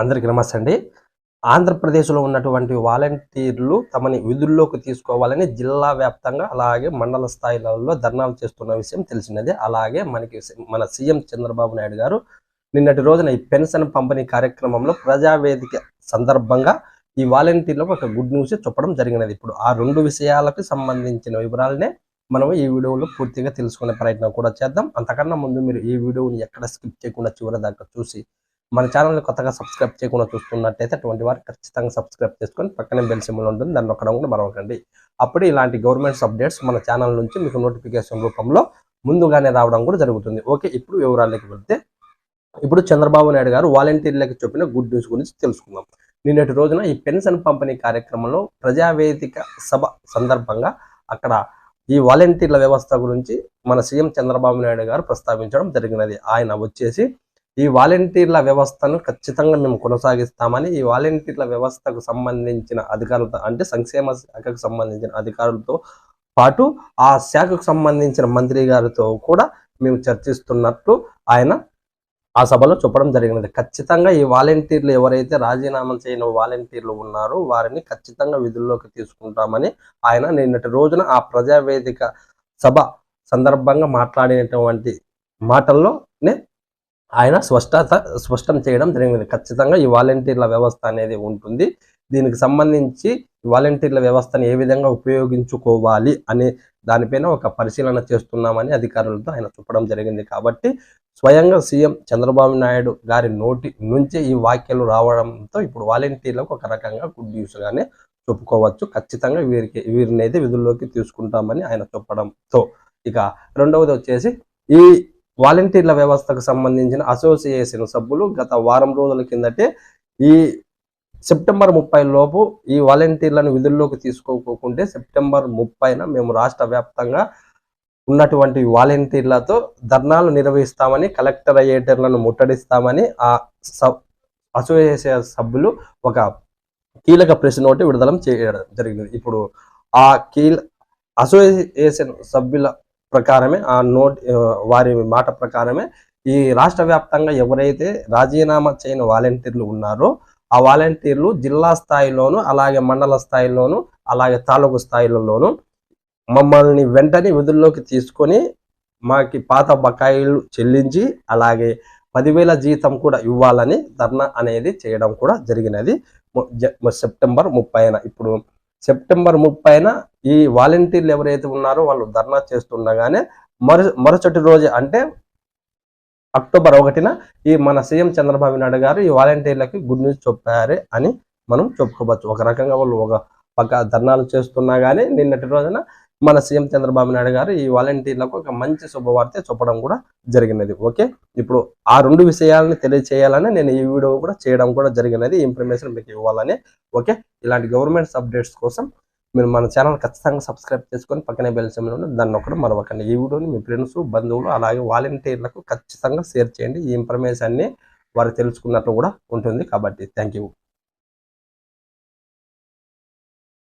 అందరికీ నమస్తే అండి. ఆంధ్రప్రదేశ్లో ఉన్నటువంటి వాలంటీర్లు తమని విధుల్లోకి తీసుకోవాలని జిల్లా వ్యాప్తంగా అలాగే మండల స్థాయిలలో ధర్నాలు చేస్తున్న విషయం తెలిసినదే. అలాగే మనకి మన సీఎం చంద్రబాబు నాయుడు గారు నిన్నటి రోజున ఈ పెన్షన్ పంపిణీ కార్యక్రమంలో ప్రజావేదిక సందర్భంగా ఈ వాలంటీర్లకు ఒక గుడ్ న్యూస్ చెప్పడం జరిగినది. ఇప్పుడు ఆ రెండు విషయాలకు సంబంధించిన వివరాలనే మనం ఈ వీడియోలో పూర్తిగా తెలుసుకునే ప్రయత్నం కూడా చేద్దాం. అంతకన్నా ముందు మీరు ఈ వీడియోని ఎక్కడ స్కిప్ చేయకుండా చివరి దాకా చూసి మన ఛానల్ని కొత్తగా సబ్స్క్రైబ్ చేయకుండా చూస్తున్నట్టయితే అటువంటి వారు ఖచ్చితంగా సబ్స్క్రైబ్ చేసుకొని పక్కనే బెల్ సింబల్ ఉంటుంది. దాన్ని నొక్కడం కూడా మరవకండి. అప్పుడు ఇలాంటి గవర్నమెంట్స్ అప్డేట్స్ మన ఛానల్ నుంచి మీకు నోటిఫికేషన్ రూపంలో ముందుగానే రావడం కూడా జరుగుతుంది. ఓకే ఇప్పుడు వివరాల్లోకి వెళ్తే ఇప్పుడు చంద్రబాబు నాయుడు గారు వాలంటీర్లకు చెప్పిన గుడ్ న్యూస్ గురించి తెలుసుకుందాం. నిన్నటి రోజున ఈ పెన్షన్ పంపిణీ కార్యక్రమంలో ప్రజావేదిక సభ సందర్భంగా అక్కడ ఈ వాలంటీర్ల వ్యవస్థ గురించి మన సీఎం చంద్రబాబు నాయుడు గారు ప్రస్తావించడం జరిగినది. ఆయన వచ్చేసి ఈ వాలంటీర్ల వ్యవస్థను ఖచ్చితంగా మేము కొనసాగిస్తామని ఈ వాలంటీర్ల వ్యవస్థకు సంబంధించిన అధికారులతో అంటే సంక్షేమ శాఖకు సంబంధించిన అధికారులతో పాటు ఆ శాఖకు సంబంధించిన మంత్రి గారితో కూడా మేము చర్చిస్తున్నట్టు ఆయన ఆ సభలో చెప్పడం జరిగినది. ఖచ్చితంగా ఈ వాలంటీర్లు ఎవరైతే రాజీనామా చేయని వాలంటీర్లు ఉన్నారో వారిని ఖచ్చితంగా విధుల్లోకి తీసుకుంటామని ఆయన నిన్నటి రోజున ఆ ప్రజావేదిక సభ సందర్భంగా మాట్లాడినటువంటి మాటల్లోనే ఆయన స్పష్టత స్పష్టం చేయడం జరిగింది. ఖచ్చితంగా ఈ వాలంటీర్ల వ్యవస్థ అనేది ఉంటుంది. దీనికి సంబంధించి వాలంటీర్ల వ్యవస్థను ఏ విధంగా ఉపయోగించుకోవాలి అనే దానిపైన ఒక పరిశీలన చేస్తున్నామని అధికారులతో ఆయన చెప్పడం జరిగింది. కాబట్టి స్వయంగా సీఎం చంద్రబాబు నాయుడు గారి నోటి నుంచే ఈ వ్యాఖ్యలు రావడంతో ఇప్పుడు వాలంటీర్లకు ఒక రకంగా గుడ్ న్యూస్గానే చెప్పుకోవచ్చు. ఖచ్చితంగా వీరికి వీరిని విధుల్లోకి తీసుకుంటామని ఆయన చెప్పడంతో. ఇక రెండవది వచ్చేసి ఈ వాలంటీర్ల వ్యవస్థకు సంబంధించిన అసోసియేషన్ సభ్యులు గత వారం రోజుల కిందటే ఈ సెప్టెంబర్ ముప్పై లోపు ఈ వాలంటీర్లను విధుల్లోకి తీసుకోకుంటే సెప్టెంబర్ ముప్పైన మేము రాష్ట్ర వ్యాప్తంగా ఉన్నటువంటి వాలంటీర్లతో ధర్నాలు నిర్వహిస్తామని కలెక్టర్ అయ్యేటర్లను ముట్టడిస్తామని ఆ సబ్ అసోసియేషన్ సభ్యులు ఒక కీలక ప్రెస్ ఒకటి విడుదల చేయడం జరిగింది. ఇప్పుడు ఆ కీల అసోసియేషన్ సభ్యుల ప్రకారమే ఆ నోట్ వారి మాట ప్రకారమే ఈ రాష్ట్ర వ్యాప్తంగా ఎవరైతే రాజీనామా చేయని వాలంటీర్లు ఉన్నారో ఆ వాలంటీర్లు జిల్లా స్థాయిలోను అలాగే మండల స్థాయిలోను అలాగే తాలూకు స్థాయిలలోను మమ్మల్ని వెంటనే విధుల్లోకి తీసుకొని మాకి పాత బకాయిలు చెల్లించి అలాగే పదివేల జీతం కూడా ఇవ్వాలని ధర్నా అనేది చేయడం కూడా జరిగినది. సెప్టెంబర్ ముప్పైన. ఇప్పుడు సెప్టెంబర్ ముప్పైన ఈ వాలంటీర్లు ఎవరైతే ఉన్నారో వాళ్ళు ధర్నా చేస్తుండగానే మరు మరుసటి రోజు అంటే అక్టోబర్ ఒకటిన ఈ మన సీఎం చంద్రబాబు నాయుడు గారు ఈ వాలంటీర్లకి గుడ్ న్యూస్ చెప్పారు అని మనం చెప్పుకోవచ్చు. ఒక రకంగా వాళ్ళు ఒక పక్క ధర్నాలు చేస్తున్నా కానీ నిన్నటి రోజున మన సీఎం చంద్రబాబు నాయుడు గారు ఈ వాలంటీర్లకు ఒక మంచి శుభవార్త చెప్పడం కూడా జరిగినది. ఓకే? ఇప్పుడు ఆ రెండు విషయాలను తెలియచేయాలని నేను ఈ వీడియో కూడా చేయడం కూడా జరిగినది. ఇన్ఫర్మేషన్ మీకు ఇవ్వాలని. ఓకే? ఇలాంటి గవర్నమెంట్స్ అప్డేట్స్ కోసం మీరు మన ఛానల్ ఖచ్చితంగా సబ్స్క్రైబ్ చేసుకొని పక్కనే బెల్ సింబల్ దాన్ని ఒకటి మరవకండి ఈ వీడియోని మీ ఫ్రెండ్స్ బంధువులు అలాగే వాలంటీర్లకు ఖచ్చితంగా షేర్ చేయండి. ఈ ఇన్ఫర్మేషన్ని వారు తెలుసుకున్నట్లు కూడా ఉంటుంది. కాబట్టి థ్యాంక్ యూ